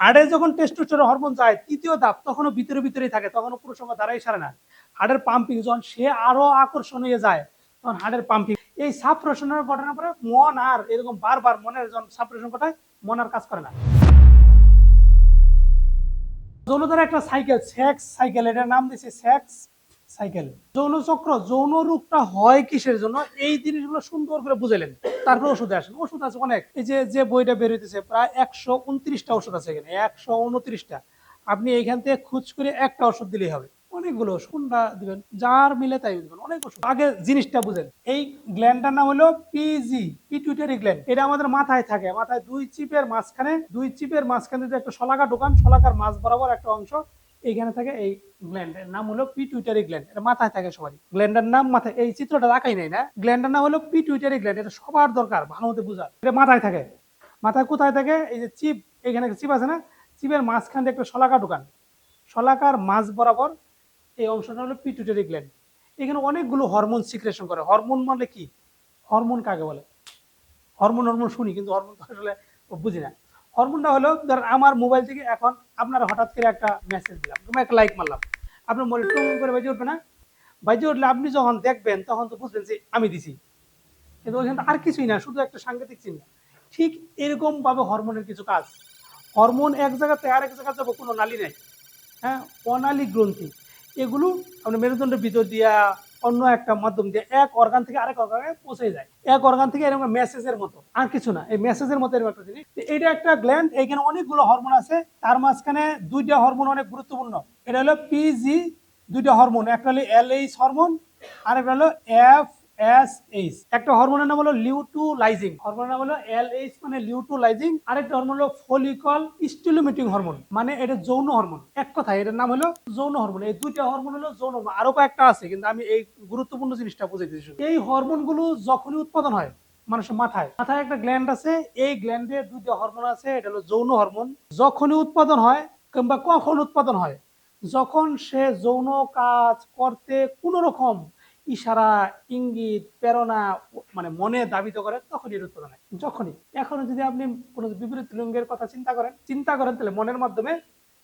হাড়ে যখন testosterone hormone যায়, তৃতীয় ধাপ তখনও ভিতরে ভিতরেই থাকে, তখনও পুরো সময় দাঁড়াই সারে না। হাড়ের পাম্পিং যখন সে আরও আকর্ষণ হয়ে যায়, তখন হাড়ের পাম্পিং এই সাপ্রেশনের ঘটনার পরে মন আর এরকম বারবার মনের যখন সাপ্রেশন ঘটায়, মন আর কাজ করে না। যৌনতার একটা সাইকেল সেক্স সাইকেল এটার নাম দিয়েছে সেক্স সাইকেল। যৌন চক্র, যৌন রোগটা হয় কিসের জন্য? এই জিনিসগুলো সুন্দর করে বুঝাইলেন। তারপরে ওষুধে আসেন। ওষুধ আছে অনেক। এই যে যে বইটা বের হইতেছে, প্রায় একশো উনত্রিশটা ওষুধ আছে এখানে। একশো উনত্রিশটা। আপনি এইখান থেকে খুঁজ করে একটা ওষুধ দিলেই হবে। অনেকগুলো কোনটা দিবেন। যার মিলে তাই দিবেন। অনেক ওষুধ। আগে জিনিসটা বুঝেন। এই গ্ল্যান্ডটার নাম হলো পিজি পিটুইটারি গ্ল্যান্ড এটা আমাদের মাথায় থাকে। মাথায় দুই চিপের মাঝখানে, দুই চিপের মাঝখানে যে একটা শলাকা দোকান শলাকার মাঝ বরাবর একটা অংশ এইখানে থাকে এই গ্ল্যান্ডের নাম হলো পিটুইটারি গ্ল্যান্ড এটা মাথায় থাকে সবারই। গ্ল্যান্ডের নাম মাথায়, এই চিত্রটা রাখাই নাই না। গ্ল্যান্ডের নাম হলো পিটুইটারি গ্ল্যান্ড এটা সবার দরকার, ভালো মতো বোঝা এটা মাথায় থাকে। মাথায় কোথায় থাকে? এই যে চিপ এখানে চিপ আছে না? চিপের মাঝখান দিয়ে একটা শলাকা দোকান শলাকার মাঝ বরাবর এই অংশটা হলো পিটুইটারি গ্ল্যান্ড এখানে অনেকগুলো হরমোন সিক্রেশন করে। হরমোন মানে কি? হরমোন কাকে বলে? হরমোন হরমোন শুনি, কিন্তু হরমোন আসলে বুঝি না। হরমোনটা হলো, ধর আমার মোবাইল থেকে এখন আপনার হঠাৎ করে একটা মেসেজ দিলাম। তুমি একটা লাইক মারলাম। আপনার মনে টুম করে বাজে উঠবে না? বাজে উঠলে আপনি যখন দেখবেন, তখন তো বুঝবেন যে আমি দিছি। কিন্তু ওইখানে আর কিছুই না, শুধু একটা সাংঘাতিক চিহ্ন। ঠিক এরকম ভাবে হরমোনের কিছু কাজ। হরমোন এক জায়গাতে আর এক জায়গা যাব, কোনো নালী নেই। হ্যাঁ অনালী গ্রন্থি। এগুলো আপনার মেরুদণ্ডের ভিতর দিয়া অন্য একটা মাধ্যম দিয়ে এক অর্গান থেকে আরেক অর্গানে পৌঁছে যায়। এক অর্গান থেকে এরকম মেসেজের মতো। আর কিছু না, এই মেসেজের মতো এরকম একটা জিনিস। এটা একটা গ্ল্যান্ড এখানে অনেকগুলো হরমোন আছে। তার মাঝখানে দুইটা হরমোন অনেক গুরুত্বপূর্ণ। এটা হলো পিজি দুইটা হরমোন একটা হলো এলএইচ হরমোন আর একটা হলো এফ এস এইচ একটা হরমোনের নাম হলো লিউটুলাইজিং হরমোনের নাম হলো এল এইচ মানে লিউটুলাইজিং হরমোন হলো ফলিকল হরমোন মানে এটা যৌন হরমোন এক কথায় এটার নাম হলো যৌন হরমোন এই দুইটা হরমোন হলো যৌন হরমোন আরও কয়েকটা আছে, কিন্তু আমি এই গুরুত্বপূর্ণ জিনিসটা বুঝাই দিচ্ছি এই হরমোনগুলো যখনই উৎপাদন হয়, মানুষের মাথায় মাথায় একটা গ্ল্যান্ড আছে, এই গ্ল্যান্ডে দুইটা হরমোন আছে, এটা হলো যৌন হরমোন যখনই উৎপাদন হয়, কিংবা কখন উৎপাদন হয়, যখন সে যৌন কাজ করতে কোনো রকম ইশারা, ইঙ্গিত, প্রেরণা মানে মনে দাবিত করে তখনই এর উৎপাদন হয়। যখনই। এখন যদি আপনি কোনো বিপরীত লিঙ্গের কথা চিন্তা করেন চিন্তা করেন তাহলে মনের মাধ্যমে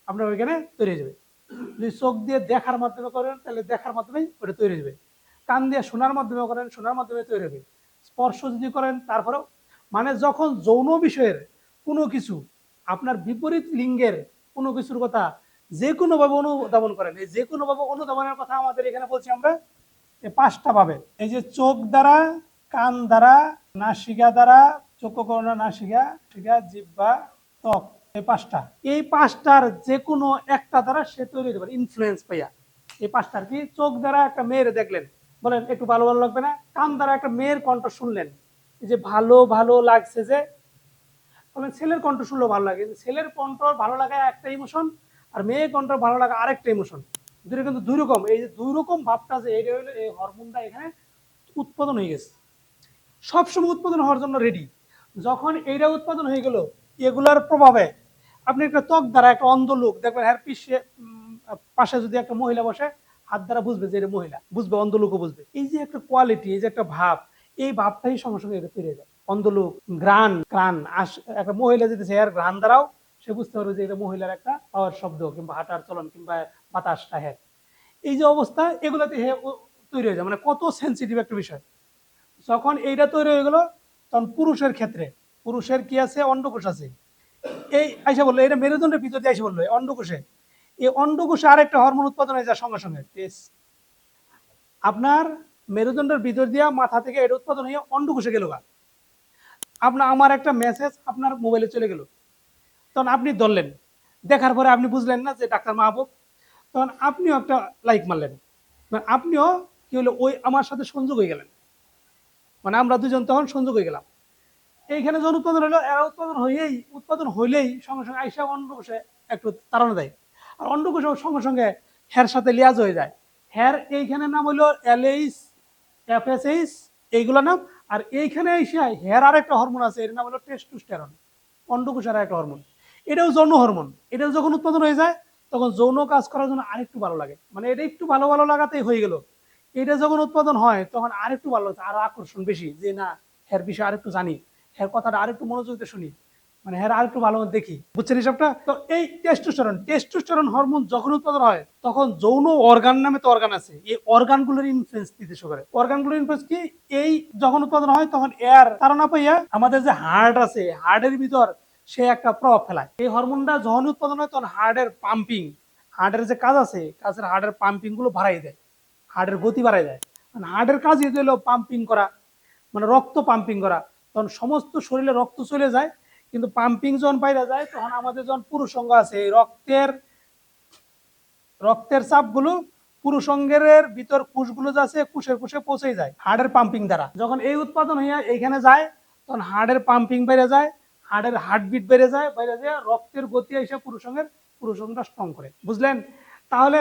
আপনার ওইখানে তৈরি যাবে। যদি চোখ দিয়ে দেখার মাধ্যমে করেন, তাহলে দেখার মাধ্যমেই ওটা তৈরি যাবে। কান দিয়ে শোনার মাধ্যমে করেন, শোনার মাধ্যমে তৈরি হবে। স্পর্শ যদি করেন, তারপরেও মানে যখন যৌন বিষয়ের কোনো কিছু, আপনার বিপরীত লিঙ্গের কোনো কিছুর কথা, যে কোনোভাবে অনুধাবন করেন, এই যে কোনোভাবে অনুধাবনের কথা আমাদের এখানে বলছি আমরা এই পাঁচটা পাবে এই যে চোখ দ্বারা, কান দ্বারা, নাসিকা দ্বারা চক্ষুকর্ণ নাসিকা, ঠিকা জিব্বা ত্বক, এই পাঁচটা। এই পাঁচটার যে কোনো একটা দ্বারা সে তৈরি হতে পারে ইনফ্লুয়েন্স পাইয়া। এই পাঁচটার কি? চোখ দ্বারা একটা মেয়ের দেখলেন, বলেন, একটু ভালো ভালো লাগবে না? কান দ্বারা একটা মেয়ের কণ্ঠ শুনলেন, এই যে ভালো ভালো লাগছে যে বলেন ছেলের কণ্ঠ শুনলেও ভালো লাগে ছেলের কণ্ঠ ভালো লাগা একটা ইমোশন আর মেয়ের কণ্ঠ ভালো লাগা আরেকটা ইমোশন দুটো কিন্তু দুই রকম। এই যে দুই রকম ভাবটা যে এইটা হলো এই হরমোনটা এখানে উৎপাদন হয়ে গেছে। সবসময় উৎপাদন হওয়ার জন্য রেডি যখন এইটা উৎপাদন হয়ে গেল, এগুলার প্রভাবে আপনি একটা ত্বক দ্বারা, একটা অন্ধ লোক, দেখবেন হ্যার পিছিয়ে পাশে যদি একটা মহিলা বসে, হাত দ্বারা বুঝবে যে এটা মহিলা, বুঝবে, অন্ধ লোকও বুঝবে। এই যে একটা কোয়ালিটি এই যে একটা ভাব, এই ভাবটাই সঙ্গে সঙ্গে এটা হয়ে যায়। অন্ধ লোক গ্রান ক্রান আস, একটা মহিলা যদি সে আর গ্রান দ্বারাও সে বুঝতে পারবে যে এটা মহিলার একটা পাওয়ার শব্দ কিংবা হাঁটার চলন কিংবা বাতাসটা হ্যাঁ। এই যে অবস্থা, এগুলোতে হে তৈরি হয়ে যায়। মানে কত সেন্সিটিভ একটা বিষয়। যখন এইটা তৈরি হয়ে গেল, তখন পুরুষের ক্ষেত্রে, পুরুষের কি আছে? অন্ডকোষ আছে। এই আইসা বলল, এটা মেরুদণ্ডের ভিতর দিয়ে এসে বলল অন্ডকোষে এই অন্ডকোষে আরেকটা হরমোন উৎপাদন হয়ে যায় সঙ্গে সঙ্গে। আপনার মেরুদণ্ডের ভিতর দিয়া মাথা থেকে এটা উৎপাদন হয়ে অন্ডকোষে গেল আপনার, আমার একটা মেসেজ আপনার মোবাইলে চলে গেল। তখন আপনি ধরলেন। দেখার পরে আপনি বুঝলেন না যে ডাক্তার মাহবুব, তখন আপনিও একটা লাইক মারলেন। আপনিও কি হলো, ওই আমার সাথে সংযোগ হয়ে গেলেন। মানে আমরা দুজন তখন সংযোগ হয়ে গেলাম। এইখানে যখন উৎপাদন হলো, এরা উৎপাদন হয়েই, উৎপাদন হইলেই সঙ্গে সঙ্গে আইসা অন্ডকোষে একটু তাড়ানো দেয়। আর অন্ডকোষে সঙ্গে সঙ্গে হ্যার সাথে লিয়াজ হয়ে যায়। হ্যার এইখানে নাম হলো এলএইচ, এফএসএইচ এইগুলো নাম। আর এইখানে এসে হেয়ার আর একটা হরমোন আছে, এর নাম হলো টেস্টোস্টেরন অন্ডকোষের একটা হরমোন এটাও যৌন হরমোন। এটাও যখন উৎপাদন হয়ে যায়, তখন যৌন কাজ করার জন্য আরেকটু ভালো লাগে। মানে এটা একটু ভালো ভালো লাগাতেই হয়ে গেল। এটা যখন উৎপাদন হয়, তখন আরেকটু ভালো লাগে আরও আকর্ষণ বেশি। যে না হ্যার বিষয়ে আরেকটু জানি হ্যার কথাটা আরেকটু মনোযোগ দিয়ে শুনি মানে হ্যাঁ আর একটু ভালো দেখি। বুঝছেন হিসাবটা? তো এই টেস্টোস্টেরন টেস্টোস্টেরন হরমোন যখন উৎপাদন হয়, তখন যৌন অর্গান নামে তো অর্গান আছে। এই অর্গানগুলোর ইনফ্লুয়েন্স দিতে শুরু করে। অর্গানগুলোর ইনফ্লুয়েন্স কি? এই যখন উৎপাদন হয়, তখন এয়ার তারা না পাইয়া আমাদের যে হার্ট আছে হার্টের ভিতর সে একটা প্রভাব ফেলায়। এই হরমোনটা যখন উৎপাদন হয়, তখন হার্টের পাম্পিং, হার্টের যে কাজ আছে, কাজের হার্টের পাম্পিংগুলো বাড়াই দেয়, হার্টের গতি বাড়াই দেয়। মানে হার্টের কাজ এতে হলো পাম্পিং করা মানে রক্ত পাম্পিং করা, তখন সমস্ত শরীরে রক্ত চলে যায়, কিন্তু পাম্পিং যখন বাইরে যায়, তখন আমাদের যখন পুরুষঙ্গ আছে, এই রক্তের রক্তের চাপগুলো পুরুষঙ্গের ভিতর কুশগুলো যে আছে, কুশের কুশে পৌঁছে যায়, হার্টের পাম্পিং দ্বারা। যখন এই উৎপাদন হইয়া এইখানে যায়, তখন হার্টের পাম্পিং বেড়ে যায় হার্টের হার্টবিট বেড়ে যায় বেড়ে যায় রক্তের গতি এসে পুরুষঙ্গের, পুরুষঙ্গটা স্ট্রং করে। বুঝলেন? তাহলে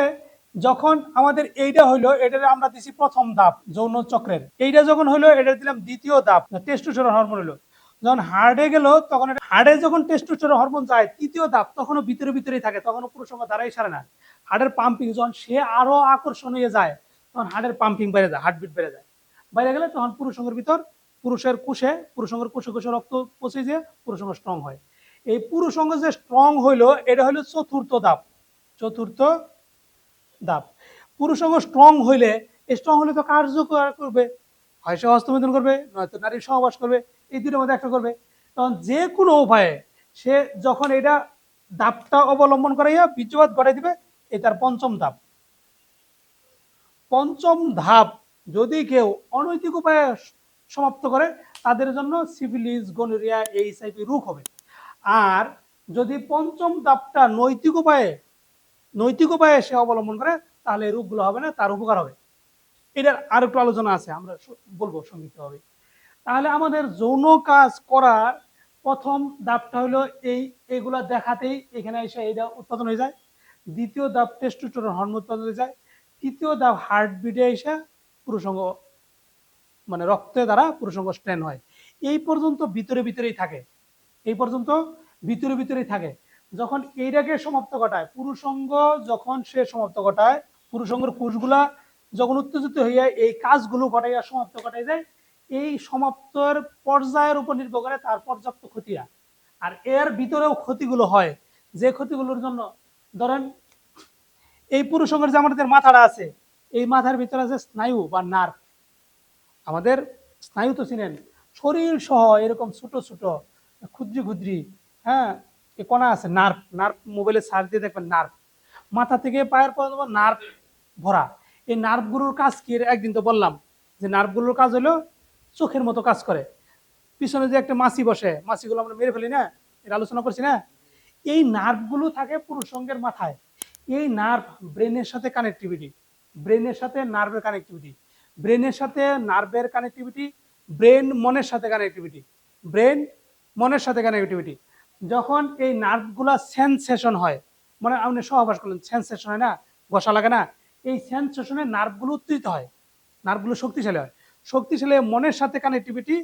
যখন আমাদের এইটা হইল, এটারে আমরা দিছি প্রথম ধাপ, যৌন চক্রের। এইটা যখন হইল এটা দিলাম দ্বিতীয় ধাপ টেস্টোস্টেরন হরমোন হইল। যখন হার্টে গেল, তখন এটা হার্টে যখন টেস্টোস্টেরন হরমোন যায়, তৃতীয় ধাপ, তখনও ভিতরে ভিতরেই থাকে, তখনও পুরুষঙ্গ দ্বারাই সারে না। হার্টের পাম্পিং যখন সে আরও হয়ে যায়, তখন হার্টের পাম্পিং বেড়ে যায় হার্টবিট বেড়ে যায়। বাইরে গেলে তখন পুরুষঙ্গের ভিতর পুরুষের কুশে পুরুষঙ্গের কুশে কুশে রক্ত পচে যে পুরুষঙ্গ স্ট্রং হয়। এই পুরুষঙ্গ যে স্ট্রং হইল, এটা হলো চতুর্থ ধাপ চতুর্থ ধাপ পুরুষঙ্গ স্ট্রং হইলে স্ট্রং হলে তো কার্যকর করবে। হয় সে হস্তমৈথুন করবে, নয়তো নারীর সহবাস করবে, এই দুটোর মধ্যে একটা করবে। তখন যে কোনো উপায়ে সে যখন এটা ধাপটা অবলম্বন করাইয়া বীর্যপাত ঘটাই দিবে এই তার পঞ্চম ধাপ পঞ্চম ধাপ, যদি কেউ অনৈতিক উপায়ে সমাপ্ত করে, তাদের জন্য সিফিলিস গনোরিয়া, এইচআইভি রোগ হবে। আর যদি পঞ্চম ধাপটা নৈতিক উপায়ে নৈতিক উপায়ে সে অবলম্বন করে, তাহলে এই রোগগুলো হবে না, তার উপকার হবে। এটার আর একটু আলোচনা আছে, আমরা বলব সংক্ষিপ্তভাবে। তাহলে আমাদের যৌন কাজ করার প্রথম ধাপটা হলো এই, এগুলা দেখাতেই এখানে এসে এটা উৎপাদন হয়ে যায়। দ্বিতীয় ধাপ টেস্টোস্টেরন হরমোন উৎপাদন হয়ে যায়। তৃতীয় ধাপ হার্টবিটে এসে পুরুষঙ্গ মানে রক্তের দ্বারা পুরুষঙ্গ স্ট্রেন হয়। এই পর্যন্ত ভিতরে ভিতরেই থাকে। এই পর্যন্ত ভিতরে ভিতরেই থাকে। যখন এইটাকে সমাপ্ত ঘটায়, পুরুষঙ্গ যখন সে সমাপ্ত ঘটায়, পুরুষঙ্গের কোষগুলা যখন উত্তেজিত হইয়া এই কাজগুলো ঘটাইয়া সমাপ্ত ঘটাই যায়, এই সমাপ্তর পর্যায়ের উপর নির্ভর করে তার পর্যাপ্ত ক্ষতিরা। আর এর ভিতরেও ক্ষতিগুলো হয়। যে ক্ষতিগুলোর জন্য ধরেন, এই পুরুষঙ্গের যে আমাদের মাথাটা আছে, এই মাথার ভিতরে আছে স্নায়ু বা নার্ভ আমাদের স্নায়ু তো চিনেন শরীর সহ এরকম ছোট ছোট ক্ষুদ্রি ক্ষুদ্রি হ্যাঁ এ কণা আছে, নার্ভ নার্ভ মোবাইলে সার্চ দিয়ে দেখবেন নার্ভ। মাথা থেকে পায়ের পর্যন্ত নার্ভ ভরা। এই নার্ভগুলোর কাজ কি? একদিন তো বললাম যে নার্ভগুলোর কাজ হলো চোখের মতো কাজ করে। পিছনে যে একটা মাছি বসে মাছিগুলো আমরা মেরে ফেলি না, এর আলোচনা করছি না। এই নার্ভগুলো থাকে পুরুষঙ্গের মাথায়। এই নার্ভ ব্রেনের সাথে কানেক্টিভিটি ব্রেনের সাথে নার্ভের কানেক্টিভিটি ব্রেনের সাথে নার্ভের কানেক্টিভিটি ব্রেন মনের সাথে কানেক্টিভিটি ব্রেন মনের সাথে কানেক্টিভিটি যখন এই নার্ভগুলা সেন্সেশন হয় মানে আপনি সহবাস করলেন সেন্সেশন হয় না, বসা লাগে না, এই সেন্সেশনে নার্ভগুলো উত্তেজিত হয়, নার্ভগুলো শক্তিশালী হয়। শক্তিশালী মনের সাথে কানেক্টিভিটি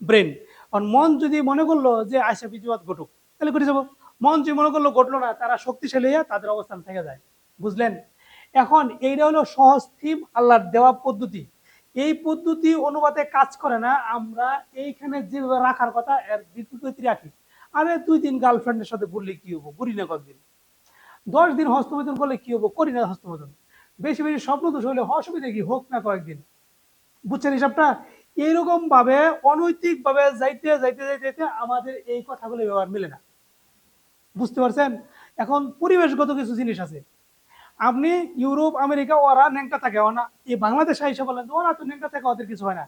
ব্রেন। কারণ মন যদি মনে করল যে, আইসা বিজবাদ ঘটুক তাহলে ঘটে যাব। মন যদি মনে করল ঘটলো না, তারা শক্তিশালী হয়ে তাদের অবস্থান থেকে যায়। বুঝলেন? এখন এইটা হলো সহজ থিম আল্লাহর দেওয়া পদ্ধতি। এই পদ্ধতি অনুবাদে কাজ করে না, আমরা এইখানে যেভাবে রাখার কথা, এর বিপরীত রাখি। আরে দুই দিন গার্লফ্রেন্ডের সাথে ঘুরলে কি হব? ঘুরি না কতদিন? দশ দিন হস্তমৈথুন করলে কি হব? করি না হস্তমৈথুন। বেশি বেশি স্বপ্ন দোষ হলে অসুবিধা কি? হোক না কয়েকদিন। বুঝছেন হিসাবটা? এইরকম ভাবে অনৈতিক ভাবে যাইতে যাইতে যাইতে যাইতে আমাদের এই কথাগুলো ব্যবহার মিলে না। বুঝতে পারছেন? এখন পরিবেশগত কিছু জিনিস আছে। আপনি ইউরোপ, আমেরিকা, ওরা ন্যাংটা থাকে, ওরা এই বাংলাদেশ হিসেবে বলেন, ওরা তো ন্যাংটা থাকে, ওদের কিছু হয় না।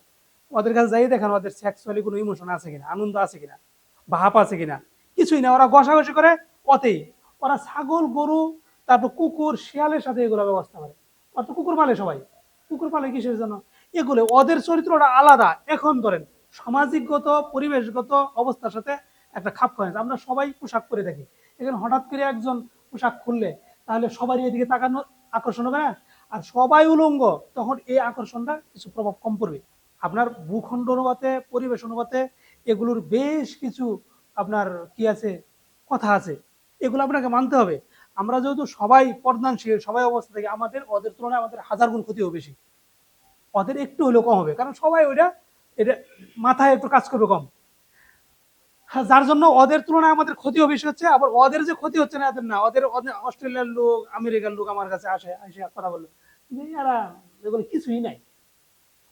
ওদের কাছে যাই দেখেন, ওদের সেক্সুয়ালি কোনো ইমোশন আছে কিনা, আনন্দ আছে কিনা, ভাব আছে কিনা, কিছুই না, ওরা ঘষাঘষি করে অতেই। ওরা ছাগল, গরু, তারপর কুকুর, শিয়ালের সাথে এগুলো ব্যবস্থা করে। ওরা তো কুকুর পালে সবাই। কুকুর পালে কিসের জন্য? এগুলো, ওদের চরিত্রটা আলাদা। এখন ধরেন, সামাজিকগত, পরিবেশগত অবস্থার সাথে একটা খাপ খায় আমরা সবাই পোশাক পরে থাকি। এখানে হঠাৎ করে একজন পোশাক খুললে তাহলে সবারই এদিকে তাকানো আকর্ষণ হবে না? আর সবাই উলঙ্গ, তখন এই আকর্ষণটা কিছু প্রভাব কম পড়বে। আপনার ভূখণ্ড অনুপাতে, পরিবেশ অনুপাতে, এগুলোর বেশ কিছু আপনার কি আছে, কথা আছে। এগুলো আপনাকে মানতে হবে। আমরা যেহেতু সবাই পর্দানশীল সবাই অবস্থা থেকে, আমাদের, ওদের তুলনায় আমাদের হাজার গুণ ক্ষতি হবে বেশি। ওদের একটু হলেও কম হবে, কারণ সবাই ওইটা, এটা মাথায় একটু কাজ করবে কম। যার জন্য ওদের তুলনায় আমাদের ক্ষতিও বেশি হচ্ছে, আবার ওদের যে ক্ষতি হচ্ছে না, এদের না। ওদের অস্ট্রেলিয়ার লোক, আমেরিকার লোক আমার কাছে আসে আসে কথা বলল যে এগুলো কিছুই নাই।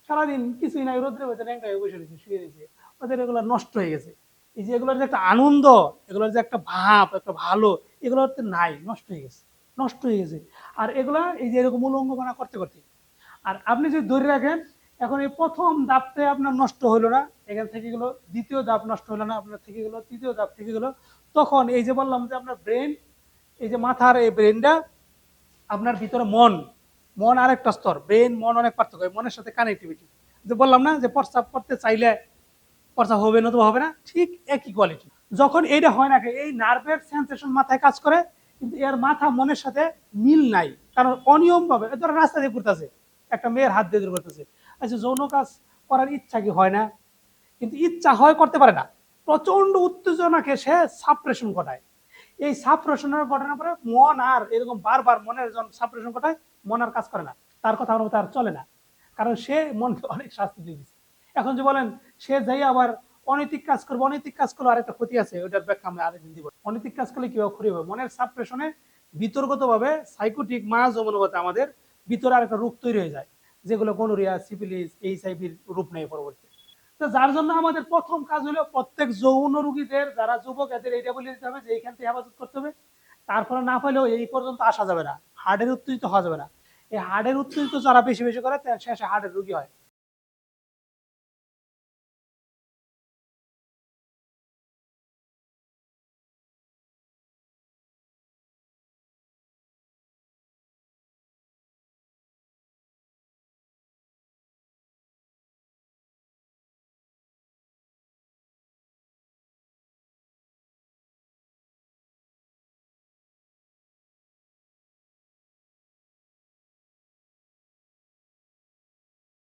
সারাদিন কিছুই নাই, রোদ্রে বসে ন্যাংটা হয়ে বসে রয়েছে, শুয়ে রয়েছে। ওদের এগুলো নষ্ট হয়ে গেছে। এই যে এগুলোর যে একটা আনন্দ, এগুলোর যে একটা ভাব, একটা ভালো এগুলোর তো নাই, নষ্ট হয়ে গেছে, নষ্ট হয়ে গেছে। আর এগুলা এই যে এরকম উলঙ্গ করতে করতে, আর আপনি যদি ধরে রাখেন এখন এই প্রথম দাপটা আপনার নষ্ট হলো না, এখান থেকে গেলো, দ্বিতীয় দাপ নষ্ট হলো না, আপনার থেকে গেলো, তৃতীয় দাপ থেকে গেলো। তখন এই যে বললাম যে আপনার ব্রেন এই যে মাথার এই ব্রেনটা আপনার ভিতরে মন মন আরেকটা স্তর ব্রেন মন অনেক পার্থক্য মনের সাথে কানেক্টিভিটি যে বললাম না যে প্রস্তাব করতে চাইলে প্রস্তাব হবে নতুবা হবে না, ঠিক একই কোয়ালিটি যখন এইটা হয় না, এই নার্ভের সেন্সেশন মাথায় কাজ করে, কিন্তু এর মাথা মনের সাথে মিল নাই, কারণ অনিয়ম ভাবে ধরো রাস্তা দিয়ে ঘুরতেছে, একটা মেয়ের হাত দিয়ে ধরে করতেছে। আচ্ছা যৌন কাজ করার ইচ্ছা কি হয় না? কিন্তু ইচ্ছা হয় করতে পারে না। প্রচণ্ড উত্তেজনাকে সে সাপ্রেশন ঘটায়। এই সাপ্রেশনের ঘটনার পরে মন আর এরকম বারবার মনের সাপ্রেশন ঘটায়, মন আর কাজ করে না। তার কথা আমার তার চলে না। কারণ সে মনকে অনেক শাস্তি দিয়ে দিচ্ছে এখন যে বলেন, সে যাই আবার অনৈতিক কাজ করবে, অনৈতিক কাজ করলে আরেকটা ক্ষতি আছে ওটার ব্যাখ্যা আমরা আরেকদিন দিব। অনৈতিক কাজ করলে কীভাবে ক্ষতি হবে? মনের সাপ্রেশনে বিতর্কত ভাবে সাইকোটিক মাস অনুগত আমাদের ভিতরে আরেকটা রোগ তৈরি হয়ে যায়। যেগুলো গনোরিয়া সিপিলিস এইচআইভির রূপ নেয় পরবর্তী। তো যার জন্য আমাদের প্রথম কাজ হলো প্রত্যেক যৌন রুগীদের, যারা যুবক, এদের এইটা বলে দিতে হবে যে এইখান থেকে হেফাজত করতে হবে। তারপরে না পাইলেও এই পর্যন্ত আসা যাবে না। হার্টের উত্তেজিত হওয়া যাবে না। এই হার্টের উত্তেজিত যারা বেশি বেশি করে শেষে হার্টের রুগী হয়।